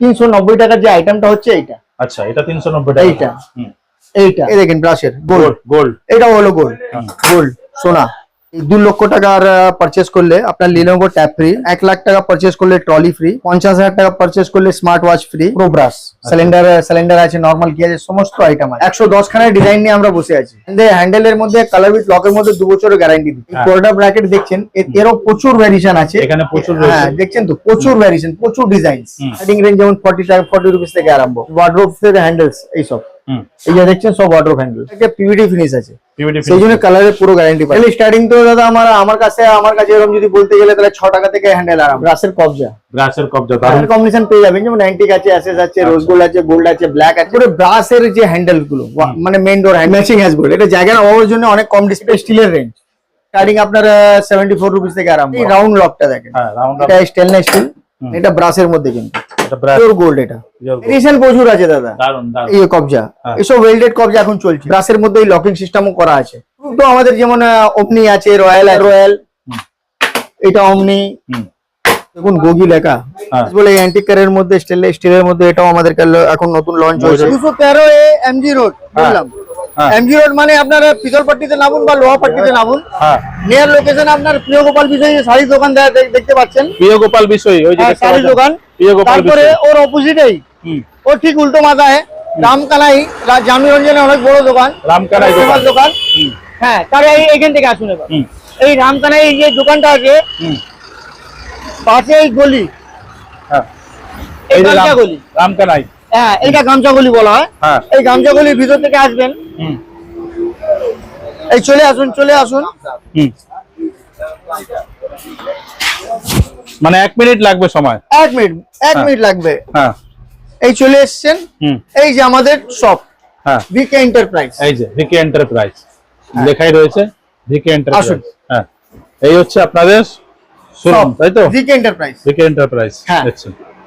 তিনশো নব্বই টাকার যে আইটেমটা হচ্ছে এইটা। আচ্ছা এটা তিনশো নব্বই টাকা। এইটা। এইটা। এই দেখেন ব্রাশের গোল্ড গোল্ড এটা হলো গোল্ড হুম। গোল্ড সোনা। দু লক্ষ টাকার পারচেস করলে আপনার লিনোভো ট্যাব ফ্রি এক লাখ টাকা পারচেস করলে ট্রলি ফ্রি পঞ্চাশ হাজার টাকা পারচেস করলে smart watch free pro brush cylinder cylinder আছে নর্মাল কি আছে সমস্ত আইটেম আছে। একশো দশ খানের ডিজাইন নিয়ে আমরা বসে আছি। হ্যান্ডেলের মধ্যে কালার উইথ লকের মধ্যে দু বছরের গ্যারান্টি দিচ্ছি। হ্যাঁ। ব্র্যাকেট দেখছেন এর- এরও প্রচুর ভ্যারিয়েশন আছে। এখানে প্রচুর হ্যাঁ দেখছেন তো প্রচুর ভ্যারিয়েশন প্রচুর ডিজাইন রেঞ্জ যেমন ফর্টি টাকা ফর্টি রুপিস থেকে আরম্ভ। ওয়ার্ড্রোপ থেকে হ্যান্ডেলস এইসব। এই যে দেখছেন সব ওয়ার্ড্রোপ হ্যান্ডেল একটা পিভিটি ফিনিশ আছে। সেই জন্য কালারের পুরো গ্যারান্টি পাই স্টার্টিং তো দাদা আমার আমার কাছে আমার কাছে এরকম যদি বলতে গেলে তাহলে ছ টাকা থেকে হ্যান্ডেল আরাম। ব্রাশের কবজা। গ্রাসের কবজা দারুণ কম্বিনেশন পেয়ে যাবেন। যেমন অ্যান্টিক আছে অ্যাসেস আছে রোজ গোল্ড আছে গোল্ড আছে ব্ল্যাক আছে। পুরো ব্রাসের যে হ্যান্ডেলগুলো মানে main door matching has gold এটা জায়গার অভাবের জন্য অনেক কম ডিসপ্লে স্টিলের রেঞ্জ স্টার্টিং আপনার সেভেন্টি ফোর রুপিস থেকে আরাম রাউন্ড লকটা দেখেন। হ্যাঁ রাউন্ড এটা স্টেনলেস স্টিল এটা ব্রাসের মধ্যে কিন্তু। পিওর গোল্ড এটা। ভেরিয়েশন প্রচুর আছে দাদা। এই কবজা। হ্যাঁ। এসব ওয়েল্ডেড কবজা এখন চলছে। ব্রাসের মধ্যে এই লকিং সিস্টেমও করা আছে। তো আমাদের যেমন অমনি আছে রয়্যাল রয়্যাল এটা অমনি দেখুন গোগি লেখা। বলে অ্যান্টিক কারের মধ্যে স্টেনলেস স্টিলের মধ্যে এটাও আমাদের এখন নতুন লঞ্চ হয়েছে। দুশো তেরো এ এমজি রোড বললাম। এমজি রোড মানে আপনার পিতল পাট্টিতে নামুন বা লোহা পাট্টিতে নামুন। হ্যাঁ। নিয়ার লোকেশন আপনার প্রিয় গোপাল বিষয় শাড়ির দোকান দেখতে পাচ্ছেন। প্রিয় গোপাল বিষয় ওই যে হ্যাঁ, দোকান। তারপরে ওর অপোজিটেই হুম। ও ঠিক উল্টো মাথায় রামকানাই রা- জামি অনেক বড় দোকান। রামকানাই দোকান। হ্যাঁ তার এখান থেকে আসুন এবার। এই রামকানাই যে দোকানটা আছে পাশে এই গলি। হ্যাঁ। এই গলি। রামকানাই। হ্যাঁ এটা গামছা গলি বলা হয় হ্যাঁ। এই গামছা গলির ভিতর থেকে আসবেন। এই চলে আসুন চলে আসুন। মানে এক মিনিট লাগবে সময়? এক মিনিট এক হ্যাঁ। মিনিট লাগবে। হ্যাঁ। এই চলে এসছেন হুম। এই যে আমাদের শপ হ্যাঁ। ভিকে এন্টারপ্রাইজ এই যে ভিকে এন্টারপ্রাইজ লেখাই রয়েছে ভিকে এন্টারপ্রাইজ আসুন। হ্যাঁ। এই হচ্ছে আপনাদের শোরুম তাই তো? ভিকে এন্টারপ্রাইজ ভিকে এন্টারপ্রাইজ হ্যাঁ।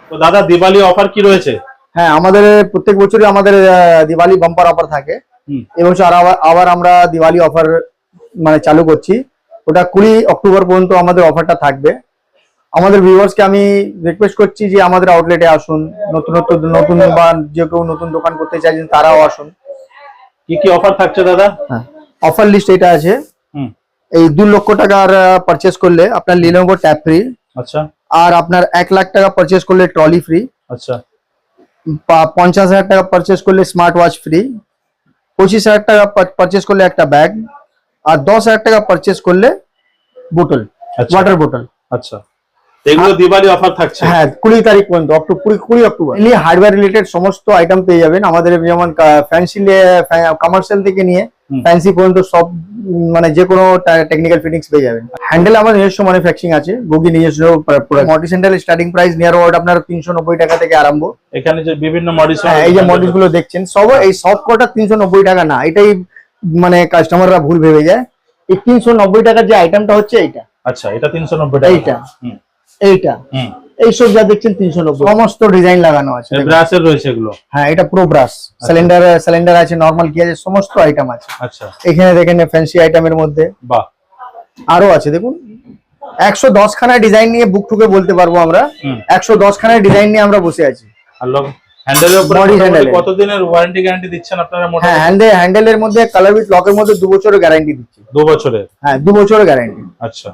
তো দাদা দিওয়ালি অফার কি রয়েছে? হ্যাঁ আমাদের প্রত্যেক বছরই আমাদের দিওয়ালি বাম্পার অফার থাকে। এবছর আবার আমরা দিওয়ালি অফার মানে চালু করছি। ওটা কুড়ি অক্টোবর পর্যন্ত আমাদের অফারটা থাকবে। আমাদের ভিউয়ার্সকে আমি রিকোয়েস্ট করছি যে আমাদের আউটলেটে আসুন। নতুন নতুন নতুন বা যে কেউ নতুন দোকান করতে চাইছেন তারাও আসুন। কি কি অফার থাকছে দাদা? হ্যাঁ অফার লিস্ট এটা আছে। এই দু লক্ষ টাকার পারচেস করলে আপনার লিনোভো ট্যাপ ফ্রি আচ্ছা। আর আপনার এক লাখ টাকা পারচেস করলে ট্রলি ফ্রি আচ্ছা। পঞ্চাশ হাজার টাকা পারচেস করলে স্মার্ট ওয়াচ ফ্রি পঁচিশ হাজার টাকা পারচেস করলে একটা ব্যাগ আর দশ হাজার টাকা পারচেস করলে বোতল আচ্ছা। ওয়াটার বোতল আচ্ছা। এগুলো দিওয়ালি অফার থাকছে। হ্যাঁ কুড়ি তারিখ পর্যন্ত অক্টোবর কুড়ি কুড়ি অক্টোবর। এমনি হার্ডওয়্যার রিলেটেড সমস্ত আইটেম পেয়ে যাবেন। আমাদের যেমন ফ্যান্সি কমার্শিয়াল থেকে নিয়ে ফ্যান্সি পর্যন্ত সব মানে যে কোনো টেকনিক্যাল ফিটিংস পেয়ে যাবেন। হ্যান্ডেল আমার নিজস্ব ম্যানুফ্যাকচারিং আছে। গুগি নিজস্ব মডি স্টার্টিং প্রাইস নিয়ার ওয়ার্ড আপনার তিনশো নব্বই টাকা থেকে আরম্ভ। এখানে যে বিভিন্ন হ্যাঁ এই যে মডেলগুলো দেখছেন সব এই সব কটা তিনশো নব্বই টাকা না। এটাই মানে কাস্টমাররা ভুল ভেবে যায়। এই তিনশো নব্বই টাকার যে আইটেমটা হচ্ছে এইটা। আচ্ছা এটা তিনশো নব্বই টাকা। এইটা। হুম। এইটা। এইসব যা দেখছেন তিনশো নব্বই সমস্ত ডিজাইন লাগানো আছে। ব্রাসের রয়েছে এগুলো? হ্যাঁ এটা প্রো ব্রাশ সিলিন্ডার সিলিন্ডার আছে নর্মাল কি আছে সমস্ত আইটেম আছে। আচ্ছা। এখানে দেখেন ফ্যান্সি আইটেমের মধ্যে। বাহ। আরও আছে দেখুন। একশো দশ খানা ডিজাইন নিয়ে বুক ঠুকে বলতে পারব আমরা। একশো দশ খানা ডিজাইন নিয়ে আমরা বসে আছি। কতদিনের ওয়ারেন্টি গ্যারান্টি দিচ্ছেন আপনারা হ্যাঁ হ্যান্ডেল হ্যান্ডেলের মধ্যে কালার উইথ লকের মধ্যে দু বছরের গ্যারান্টি দিচ্ছি। দু বছরের? হ্যাঁ দু বছরের গ্যারান্টি আচ্ছা।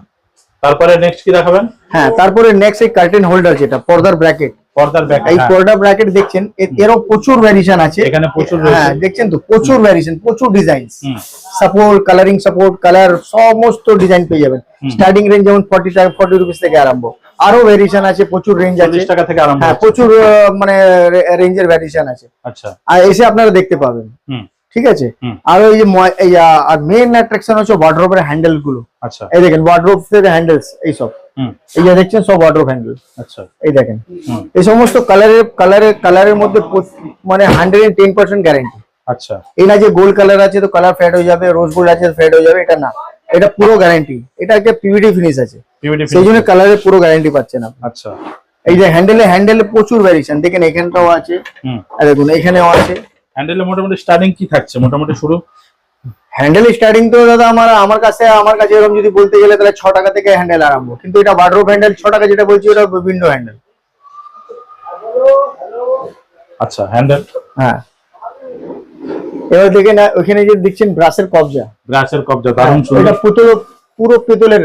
তারপরে নেক্সট কি দেখাবেন? হ্যাঁ তারপরে নেক্সট এই কার্টেন হোল্ডার যেটা পর্দার ব্র্যাকেট পর্দার ব্যাগ এই পর্দা ব্র্যাকেট দেখছেন এর- এরও প্রচুর ভ্যারিয়েশন আছে। এখানে প্রচুর হ্যাঁ দেখছেন তো প্রচুর ভ্যারিয়েশন প্রচুর design support colouring support colour সমস্ত ডিজাইন পেয়ে যাবেন। স্টার্টিং রেঞ্জ যেমন ফর্টি টাকা ফর্টি রুপিস থেকে আরম্ভ। আরও ভ্যারিয়েশন আছে প্রচুর রেঞ্জ আছে। টাকা থেকে আরম্ভ হ্যাঁ প্রচুর মানে রেঞ্জের ভ্যারিয়েশন আছে। আচ্ছা। আর এসে আপনারা দেখতে পাবেন। হুম। ঠিক আছে? আর ওই যে এই আর মেন অ্যাট্রাকশন হচ্ছে ওয়ার্ড্রোবের হ্যান্ডেলগুলো আচ্ছা। এই দেখেন ওয়ার্ড্রোব থেকে হ্যান্ডেলস এইসব হুম। এই যে দেখছেন সব ওয়ার্ড্রোব হ্যান্ডেল আচ্ছা। এই দেখেন। এই সমস্ত কালারের কালারের কালারের মধ্যে মানে hundred and ten percent guarantee আচ্ছা। এই না যে গোল্ড কালার আছে তো কালার ফেড হয়ে যাবে রোজ গোল্ড আছে ফেড হয়ে যাবে এটা না। এটা পুরো গ্যারান্টি এটা একটা পিভিটি ফিনিশ আছে। সেই জন্য কালারের পুরো গ্যারান্টি পাচ্ছেন আপনি। আচ্ছা। এই যে হ্যান্ডেলে হ্যান্ডেলে প্রচুর ভ্যারিয়েশন দেখেন এখানটাও আছে। দেখুন এখানেও আছে। হ্যান্ডেলে মোটামুটি স্টার্টিং কি থাকছে? মোটামুটি শুরু? হ্যান্ডেল স্টার্টিং তো দাদা আমার আমার কাছে আমার কাছে এরকম যদি বলতে গেলে তাহলে ছ টাকা থেকে হ্যান্ডেল আরম্ভ। কিন্তু এটা বাড্রোপ হ্যান্ডেল ছ টাকা যেটা বলছি ওটা বিভিন্ন হ্যান্ডেল আচ্ছা হ্যান্ডেল হ্যাঁ। এবার দেখেন ওখানে যে দেখছেন ব্রাশের কবজা। গ্লাসের কবজা দারুণ সুন্দর এটা পুতুল পুরো পিতলের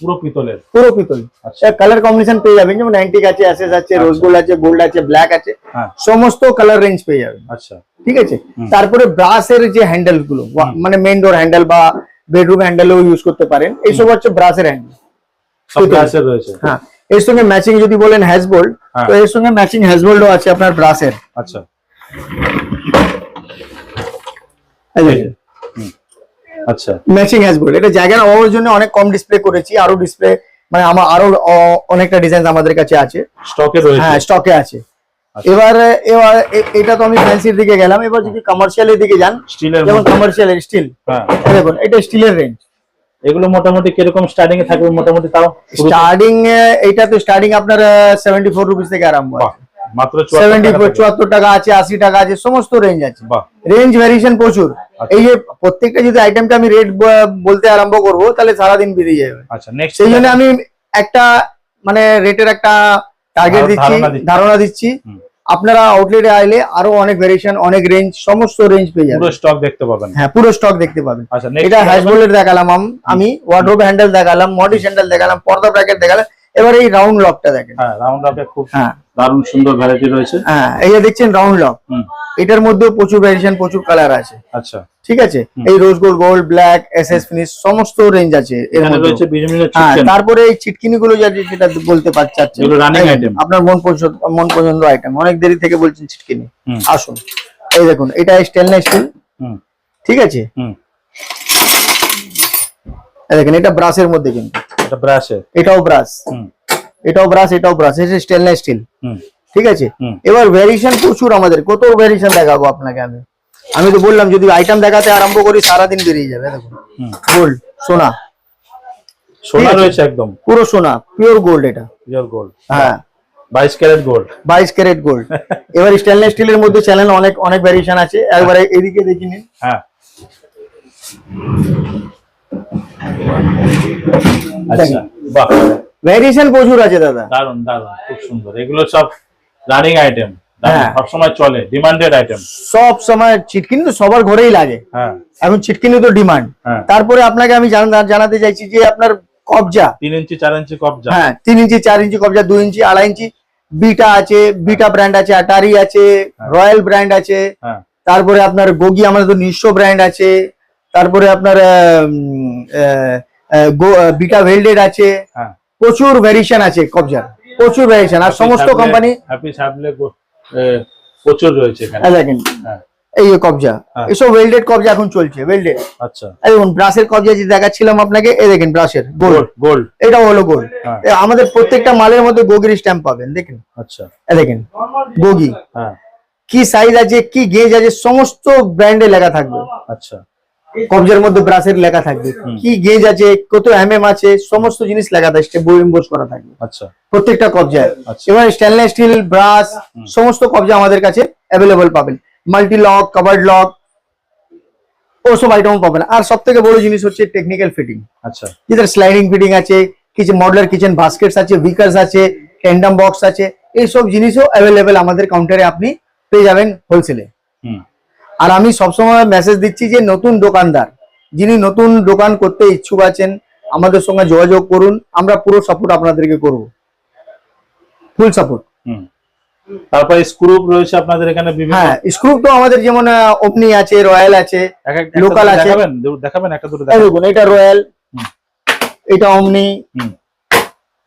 পুরো পিতলের। পুরো পিতল। আচ্ছা। কালার কম্বিনেশন পেয়ে যাবেন। যেমন অ্যান্টিক আছে অ্যাসেস আছে রোজ গোল্ড আছে গোল্ড আছে ব্ল্যাক আছে হ্যাঁ। সমস্ত কালার রেঞ্জ পেয়ে যাবেন। আচ্ছা। ঠিক আছে? তারপরে ব্রাশের যে হ্যান্ডেলগুলো মানে মেন ডোর হ্যান্ডেল বা বেডরুম হ্যান্ডেলও ইউজ করতে পারেন। এইসব হচ্ছে ব্রাশের হ্যান্ডেল হ্যাঁ। এর সঙ্গে ম্যাচিং যদি বলেন হ্যাজবোল্ড হ্যাঁ। তো এর সঙ্গে ম্যাচিং হ্যাজবোল্ডও আছে আপনার ব্রাশের আচ্ছা। হুম। আচ্ছা। ম্যাচিং হ্যাজবোল্ড এটা জায়গার অভাবের জন্য অনেক কম ডিসপ্লে করেছি আরও ডিসপ্লে মানে আমার আরও অনেকটা ডিজাইন আমাদের কাছে আছে। স্টকে রয়েছে। হ্যাঁ স্টকে আছে। আচ্ছা। এবার এবার এটা তো আমি ফ্যান্সির দিকে গেলাম। এবার যদি কমার্শিয়ালের দিকে যান যেমন কমার্শিয়াল স্টিল হ্যাঁ। দেখুন এটা স্টিলের রেঞ্জ এগুলো মোটামুটি কীরকম স্টার্টিং এ থাকবে? মোটামুটি তাও স্টার্টিং এটা তো স্টার্টিং আপনার সেভেন্টি ফোর রুপিস থেকে আরম্ভ বাহ মাত্র সেভেন্টি 74 টাকা আছে আশি টাকা আছে সমস্ত রেঞ্জ আছে। বাহ। রেঞ্জ ভ্যারিয়েশন প্রচুর। এই যে প্রত্যেকটা যদি আইটেমটা আমি রেট বলতে আরম্ভ করব তাহলে সারাদিন বেরিয়ে যাবে। আচ্ছা নেক্সট সেই জন্য আমি একটা মানে রেটের একটা টার্গেট দিচ্ছি। ধারণা দিচ্ছি। আপনারা আউটলেটে আইলে আরও অনেক ভেরিয়েশন অনেক রেঞ্জ সমস্ত রেঞ্জ পেয়ে যাবেন। পুরো স্টক দেখতে পাবেন। হ্যাঁ পুরো স্টক দেখতে পাবেন। আচ্ছা এটা হ্যাজবোল্ডের দেখালাম আম- আমি ওয়ার্ড্রোব হ্যান্ডেল দেখালাম মডি হ্যান্ডেল দেখালাম পর্দা ব্র্যাকেট দেখালাম। এবার এই রাউন্ড লকটা দেখেন। হ্যাঁ রাউন্ড আপে খুব হ্যাঁ। দারুণ সুন্দর ভ্যারাইটি রয়েছে। হ্যাঁ এই যে দেখছেন রাউন্ড লক হুম। এটার মধ্যেও প্রচুর ভ্যারিয়েশন প্রচুর কালার আছে। আচ্ছা। ঠিক আছে? এই rose gold gold black S S finish সমস্ত রেঞ্জ আছে এর মধ্যে রয়েছে হ্যাঁ তারপরে এই চিটকিনি গুলো যা যেটা বলতে পারছে running item। আপনার মন পছন্দ মন পছন্দ আইটেম অনেক দেরি থেকে বলছেন চিটকিনি আসুন। এই দেখুন এটা স্টেনলেস স্টিল হুম। ঠিক আছে? দেখেন এটা ব্রাশের মধ্যে কিন্তু। এটা ব্রাশের। এটাও ব্রাশ। হুম। এটাও ব্রাশ এটাও ব্রাশ। এটা স্টেনলেস স্টিল হুম। ঠিক আছে। এবার ভ্যারিয়েশন প্রচুর আমাদের। কত ভ্যারিয়েশন দেখাবো আপনাকে আমি? আমি তো বললাম যদি আইটেম দেখাতে আরম্ভ করি সারাদিন বেরিয়ে যাবে দেখুন। হুম। গোল্ড সোনা। সোনা রয়েছে একদম। পুরো সোনা পিওর গোল্ড এটা। পিওর গোল্ড হ্যাঁ। বাইশ ক্যারেট গোল্ড বাইশ ক্যারেট গোল্ড এবার স্টেনলেস স্টিলের মধ্যে চ্যানেল অনেক অনেক ভ্যারিয়েশন আছে। একবারে এদিকে দেখি নিন। হ্যাঁ। আচ্ছা। বাহ। ভ্যারিয়েশন প্রচুর আছে দাদা। দারুণ দারুণ খুব সুন্দর। এগুলো সব রানিং আইটেম হ্যাঁ। সবসময় চলে ডিমান্ডেড আইটেম সব সময় চিটকিনি তো সবার ঘরেই লাগে। হ্যাঁ। এখন তো ডিমান্ড হ্যাঁ। তারপরে আপনাকে আমি জানাতে চাইছি যে আপনার কবজা। তিন ইঞ্চি চার ইঞ্চি কবজা। হ্যাঁ তিন ইঞ্চি চার ইঞ্চি কবজা দুই ইঞ্চি আড়াই ইঞ্চি। বিটা আছে বিটা ব্র্যান্ড আছে আটারি আছে রয়্যাল ব্র্যান্ড আছে। তারপরে আপনার গোগি আমাদের তো নিজস্ব ব্র্যান্ড আছে। তারপরে আপনার বিটা ভেল্ডেড আছে। হ্যাঁ। প্রচুর ভ্যারিয়েশন আছে কবজার প্রচুর ভ্যারিয়েশন আর সমস্ত কোম্পানি হ্যাপি সাবলে প্রচুর রয়েছে এখানে। দেখেন। হ্যাঁ। এই যে কবজা। হ্যাঁ। এসব ওয়েল্ডেড কবজা এখন চলছে ওয়েল্ডেড আচ্ছা। দেখুন ব্রাশের কবজা যে দেখাচ্ছিলাম আপনাকে এই দেখেন ব্রাশের গোল্ড গোল্ড এটাও হলো গোল্ড। আমাদের প্রত্যেকটা মালের মধ্যে গোগির স্ট্যাম্প পাবেন দেখেন। আচ্ছা। এই দেখেন গোগি হ্যাঁ। কি সাইজ আছে কি গেজ আছে সমস্ত ব্র্যান্ডে লেখা থাকবে। আচ্ছা। কবজার মধ্যে ব্রাশের লেখা থাকবে। কি গেজ আছে কত এমএম আছে সমস্ত জিনিস লেখা থাকবে বই এম্বোস করা থাকবে। আচ্ছা। প্রত্যেকটা কবজায়। আচ্ছা। এবার স্টেনলেস স্টিল ব্রাশ সমস্ত কবজা আমাদের কাছে অ্যাভেলেবল পাবেন। মাল্টি লক কাভার্ড লক ওসব আইটেম পাবেন। আর সব থেকে বড় জিনিস হচ্ছে টেকনিক্যাল ফিটিং আচ্ছা। যেটার স্লাইডিং ফিটিং আছে কিছু মডুলার কিচেন বাস্কেটস আছে উইকার্স আছে ট্যান্ডাম বক্স আছে এইসব জিনিসও অ্যাভেলেবেল আমাদের কাউন্টারে আপনি পেয়ে যাবেন হোলসেলে হুম। আর আমি সবসময় মেসেজ দিচ্ছি যে নতুন দোকানদার যিনি নতুন দোকান করতে ইচ্ছুক আছেন আমাদের সঙ্গে যোগাযোগ করুন আমরা পুরো সাপোর্ট আপনাদেরকে করব। ফুল সাপোর্ট তারপরে স্ক্রু রয়েছে আপনাদের এখানে হ্যাঁ স্ক্রু তো আমাদের যেমন ওমনি আছে রয়্যাল আছে দুটো আছে। দেখাবেন? দেখাবেন একটা দুটো দেখুন এটা রয়্যাল। এটা ওমনি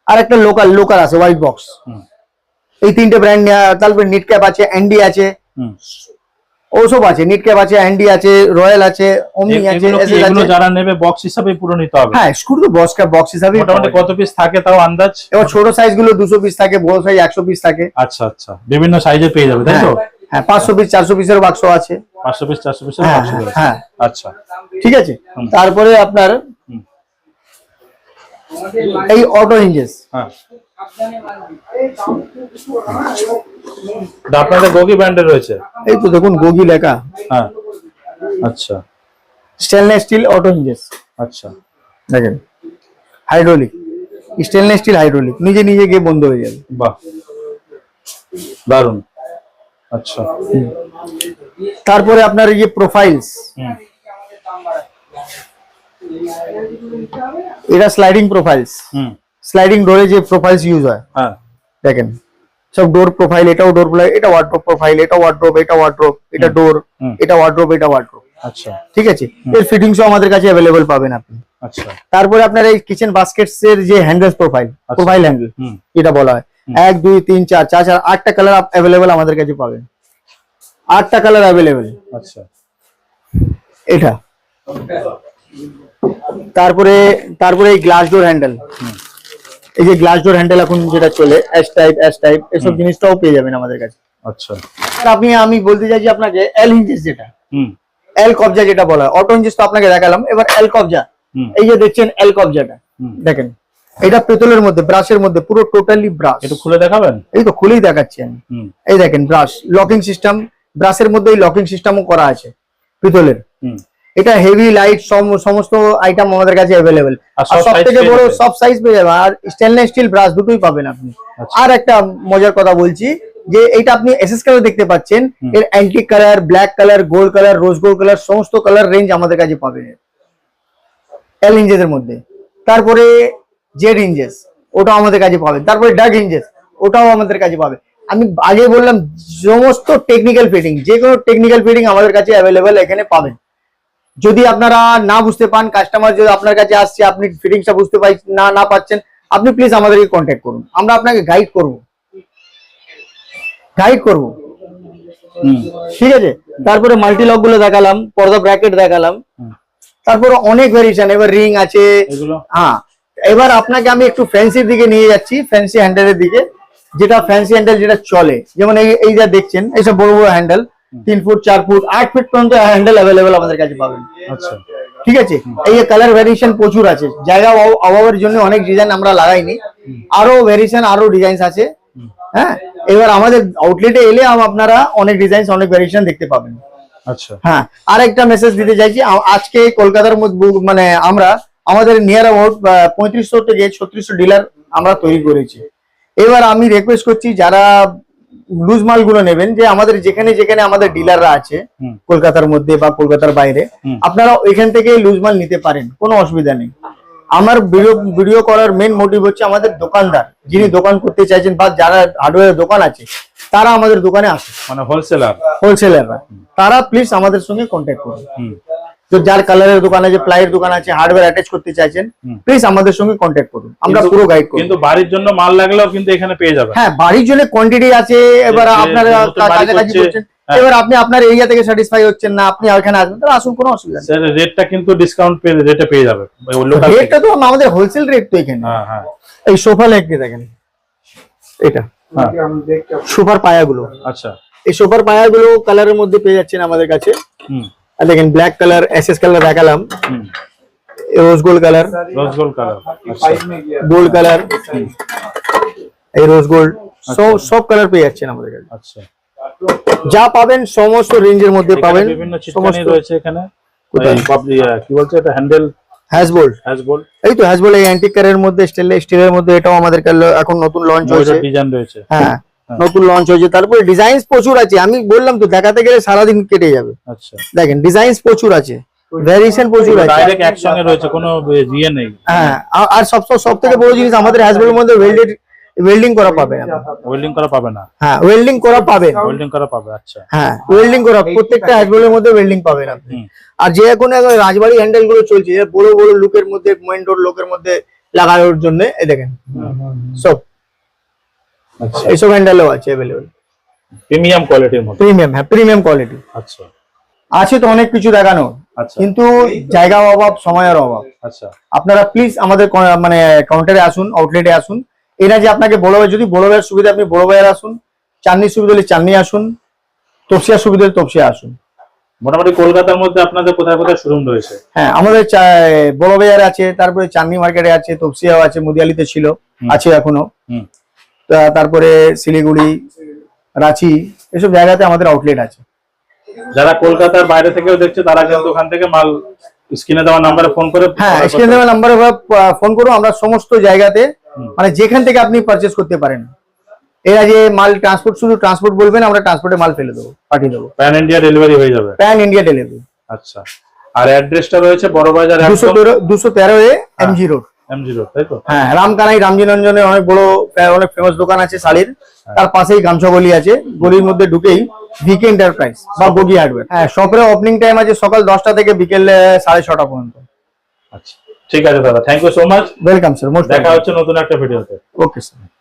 আর একটা লোকাল লোকাল আছে হোয়াইট বক্স এই তিনটে ব্র্যান্ড তারপরে নিট ক্যাপ আছে অ্যান্ডি আছে। ওসব আছে নিট ক্যাপ আছে অ্যান্ডি আছে রয়্যাল আছে ওমনি আছে এগুলো যারা নেবে বক্স হিসাবে পুরো নিতে হবে? হ্যাঁ শুধু তো বক্স ক্যাপ বক্স হিসাবে মোটামুটি কত পিস থাকে তাও আন্দাজ? এবার ছোট সাইজগুলো 200 পিস থাকে বড় সাইজ একশো পিস থাকে। আচ্ছা আচ্ছা। বিভিন্ন সাইজে পেয়ে যাবে তাই তো? হ্যাঁ পাঁচশো পিস চারশো পিসের বাক্স আছে। পাঁচশো পিস চারশো পিসের হ্যাঁ, বাক্স আছে। হ্যাঁ। আচ্ছা। ঠিক আছে? তারপরে আপনার। এই অটো হিঞ্জেস হ্যাঁ। আপনাদের গোগি ব্র্যান্ডের রয়েছে? এই তো দেখুন গোগি লেখা। হ্যাঁ। আচ্ছা। স্টেনলেস স্টিল অটো হিঞ্জেস আচ্ছা। দেখেন। হাইড্রোলিক স্টেনলেস স্টিল হাইড্রোলিক নিজে নিজে গিয়ে বন্ধ হয়ে যাবে। বাহ। দারুণ আচ্ছা। তারপরে আপনার এই যে প্রোফাইলস হুম। এটা স্লাইডিং প্রোফাইলস হুম। স্লাইডিং ডোরে যে প্রোফাইলস ইউজ হয়। হ্যাঁ। দেখেন সব ডোর প্রোফাইল এটাও ডোর প্রোফাইল এটা ওয়ার্ড্রোপ প্রোফাইল এটা ওয়ার্ড্রোপ এটা ওয়ার্ড্রোপ এটা ডোর এটা ওয়ার্ড্রোপ এটা ওয়ার্ড্রোপ আচ্ছা। ঠিক আছে? এর ফিটিংসও আমাদের কাছে অ্যাভেলেবল পাবেন আপনি। আচ্ছা। তারপরে আপনার এই কিচেন বাস্কেটস এর যে হ্যান্ডেল প্রোফাইল প্রোফাইল হ্যান্ডেল এটা বলা হয়। এক দুই তিন চার চার চার আটটা কালার অ্যাভেলেবল আমাদের কাছে পাবেন। আটটা কালার অ্যাভেলেবল আচ্ছা। এটা। তারপরে তারপরে এই গ্লাস ডোর হ্যান্ডেল এই যে গ্লাস ডোর হ্যান্ডেল এখন যেটা চলে এস টাইপ এস টাইপ এসব জিনিসটাও পেয়ে যাবেন আমাদের কাছে। আচ্ছা। আর আপনি আমি বলতে চাইছি আপনাকে এল হিঞ্জেস যেটা হুম। এল কবজা যেটা বলা হয় অটো হিঞ্জেস তো আপনাকে দেখালাম এবার এল কবজা। এই যে দেখছেন এল কবজাটা দেখেন এটা পেতলের মধ্যে ব্রাশের মধ্যে পুরো টোটালি ব্রাশ এটা খুলে দেখাবেন? এই তো খুলেই দেখাচ্ছি আমি। এই দেখেন ব্রাশ লকিং সিস্টেম ব্রাশের মধ্যে এই লকিং সিস্টেমও করা আছে পিতলের। হুম। এটা হেভি লাইট সমস্ত আইটেম আমাদের কাছে অ্যাভেলেবেল আর সব থেকে বড় সব সাইজ পেয়ে যাবেন। আর স্টেনলেস স্টিল ব্রাশ দুটোই পাবেন আপনি। আচ্ছা। আর একটা মজার কথা বলছি যে এটা আপনি এসএস কালার দেখতে পাচ্ছেন। এর antique colour black colour gold colour rose gold colour সমস্ত কালার রেঞ্জ আমাদের কাছে পাবেন। এল ইঞ্জেস এর মধ্যে। তারপরে জেড ইঞ্জেস ওটাও আমাদের কাছে পাবেন। তারপরে ডার্ক ইঞ্জেস ওটাও আমাদের কাছে পাবে আমি আগে বললাম সমস্ত টেকনিক্যাল ফিটিং যে কোনো টেকনিক্যাল ফিটিং আমাদের কাছে অ্যাভেলেবেল এখানে পাবেন। যদি আপনারা না বুঝতে পান কাস্টমার যদি আপনার কাছে আসছে আপনি ফিটিংসটা বুঝতে পাই না না পাচ্ছেন আপনি প্লিজ আমাদেরকে কন্ট্যাক্ট করুন। আমরা আপনাকে গাইড করব। গাইড করব। ঠিক আছে? তারপরে মাল্টি লকগুলো দেখালাম পর্দা ব্র্যাকেট দেখালাম। তারপরে অনেক ভেরিয়েশন এবার রিং আছে। হ্যাঁ। এবার আপনাকে আমি একটু ফ্যান্সির দিকে নিয়ে যাচ্ছি ফ্যান্সি হ্যান্ডেলের দিকে। যেটা ফ্যান্সি হ্যান্ডেল যেটা চলে যেমন এই এই যা দেখছেন এইসব বড় বড় হ্যান্ডেল তিন ফুট চার ফুট আট ফুট পর্যন্ত হ্যান্ডেল অ্যাভেলেবেল আমাদের কাছে পাবেন। আচ্ছা। ঠিক আছে? এই কালার ভ্যারিয়েশন প্রচুর আছে। জায়গা অভাবের জন্য অনেক ডিজাইন আমরা লাগাইনি। আরও ভ্যারিয়েশন আরও ডিজাইন আছে। হ্যাঁ? এবার আমাদের আউটলেটে এলে আপনারা অনেক ডিজাইন অনেক ভ্যারিয়েশন দেখতে পাবেন। আচ্ছা। হ্যাঁ আর একটা মেসেজ দিতে চাইছি আজকে কলকাতার মানে আমরা আমাদের নিয়ার অ্যাবাউট পঁয়ত্রিশশো থেকে ছত্রিশশো ডিলার আমরা তৈরি করেছি। এবার আমি রিকোয়েস্ট করছি যারা লুজ মালগুলো নেবেন যে আমাদের যেখানে যেখানে আমাদের ডিলাররা আছে কলকাতার মধ্যে বা কলকাতার বাইরে আপনারা ওইখান থেকে লুজ মাল নিতে পারেন কোনো অসুবিধা নেই। আমার ভিডিও ভিডিও করার মেন মোটিভ হচ্ছে আমাদের দোকানদার যিনি দোকান করতে চাইছেন বা যারা হার্ডওয়্যার দোকান আছে তারা আমাদের দোকানে আসে মানে হোলসেলার হোলসেলাররা তারা প্লিজ আমাদের সঙ্গে কন্ট্যাক্ট করুন। তো যার কালারের দোকান আছে প্লাইয়ের দোকান আছে হার্ডওয়্যার অ্যাটাচ করতে চাইছেন প্লিজ আমাদের সঙ্গে কন্ট্যাক্ট করুন। আমরা পুরো গাইড করব। কিন্তু বাড়ির জন্য মাল লাগলেও কিন্তু এখানে পেয়ে যাবেন। হ্যাঁ বাড়ির জন্য কোয়ান্টিটি আছে এবার আপনারা বাড়ি কাছাকাছি করছেন হ্যাঁ। এবার আপনি আপনার এরিয়া থেকে স্যাটিসফাই হচ্ছেন না আপনি এখানে আসবেন তাহলে আসুন কোনো অসুবিধা নেই। স্যার রেটটা কিন্তু ডিসকাউন্ট পেয়ে রেটে পেয়ে যাবে। লোকাল রেটটা তো আমাদের হোলসেল রেট তো এখানে। হ্যাঁ হ্যাঁ। এই সোফা লেগকে দেখেন। এটা। হ্যাঁ। সোফার পায়াগুলো। আচ্ছা। এই সোফার পায়াগুলো কালারের মধ্যে পেয়ে যাচ্ছেন আমাদের কাছে। হুম। আর দেখেন ব্ল্যাক কালার এসএস কালার দেখালাম। Rose gold colour rose gold colour আচ্ছা। গোল্ড কালার এই রোজ গোল্ড সব সব কালার পেয়ে যাচ্ছেন আমাদের কাছে। আচ্ছা। যা পাবেন সমস্ত রেঞ্জের মধ্যে পাবেন। বিভিন্ন চিটকানি সমস্ত রয়েছে এখানে। কি বলছে এটা? হ্যান্ডেল হ্যাজবোল্ড হ্যাজ বোল্ড এই তো হ্যাজবোল্ড এই অ্যান্টিক কারের মধ্যে স্টিলের মধ্যে এটাও আমাদের এখন নতুন লঞ্চ হয়েছে। ডিজাইন রয়েছে। হ্যাঁ। নতুন লঞ্চ হয়েছে। তারপরে ডিজাইন প্রচুর আছে। আমি বললাম তো দেখাতে গেলে সারাদিন কেটে যাবে। আচ্ছা। দেখেন ডিজাইন প্রচুর আছে। ভ্যারিয়েশন প্রচুর আছে। ডাইরেক্ট একসঙ্গে রয়েছে কোনো ইয়ে নেই। হ্যাঁ আর- সব বড় জিনিস আমাদের মধ্যে ওয়েল্ডেড ওয়েল্ডিং করা। ওয়েল্ডিং পাবে না? হ্যাঁ ওয়েল্ডিং করা পাবেন ওয়েল্ডিং করা পাবে আচ্ছা। হ্যাঁ ওয়েল্ডিং করা প্রত্যেকটা মধ্যে ওয়েল্ডিং পাবেন আপনি আর যে এখন এখন রাজবাড়ি হ্যান্ডেলগুলো চলছে বড় বড় লুকের মধ্যে ডোর লোকের মধ্যে লাগানোর জন্য এই দেখেন। সব। এইসব হ্যান্ডেলও আছে অ্যাভেলেবেল প্রিমিয়াম কোয়ালিটির মধ্যে? প্রিমিয়াম হ্যাঁ প্রিমিয়াম কোয়ালিটি আচ্ছা। আছে তো অনেক কিছু দেখানো আচ্ছা। কিন্তু জায়গা অভাব সময়ের অভাব। আচ্ছা। আপনারা প্লিজ আমাদের মানে কাউন্টারে আসুন আউটলেটে আসুন। এরা যে আপনাকে বড় ভাই যদি বড় ভাইয়ের সুবিধা আপনি বড় ভাইয়ের আসুন চাঁদনির সুবিধা হলে চাঁদনি আসুন তপসিয়ার সুবিধা হলে তপসিয়া আসুন। মোটামুটি কলকাতার মধ্যে আপনাদের কোথায় কোথায় শোরুম রয়েছে? হ্যাঁ আমাদের বড় বাজারে আছে তারপরে চাঁদনি মার্কেটে আছে তপসিয়াও আছে মুদিয়ালিতে ছিল আছে এখনও। তারপরে শিলিগুড়ি রাঁচি এসব জায়গাতে আমাদের আউটলেট আছে। যারা কলকাতার বাইরে থেকেও দেখছে তারা কিন্তু ওখান থেকে মাল স্ক্রিনে দেওয়া নাম্বারে ফোন করে হ্যাঁ স্ক্রিন দেওয়া নাম্বারে ফোন করুন আমরা সমস্ত জায়গাতে মানে যেখান থেকে আপনি পারচেস করতে পারেন। এরা যে মাল ট্রান্সপোর্ট শুধু ট্রান্সপোর্ট বলবেন আমরা ট্রান্সপোর্টে মাল ফেলে দেবো পাঠিয়ে দেবো। প্যান ইন্ডিয়া ডেলিভারি হয়ে যাবে। প্যান ইন্ডিয়া ডেলিভারি আচ্ছা। আর অ্যাড্রেসটা রয়েছে বড় বাজার দুশো তেরো দুশো তেরো এ এমজি রোড হ্যাঁ রামকানাই রামজিনঞ্জনে অনেক বড় অনেক ফেমাস দোকান আছে শাড়ির। তার পাশেই গামছা গলি আছে। গলির মধ্যে ঢুকেই ভিকে এন্টারপ্রাইজ বা বগি হার্ডওয়্যার হ্যাঁ শপের ওপেনিং টাইম আছে সকাল দশটা থেকে বিকেল সাড়ে ছটা পর্যন্ত। আচ্ছা ঠিক আছে দাদা thank you so much welcome sir most দেখা হচ্ছে নতুন একটা ভিডিওতে ওকে স্যার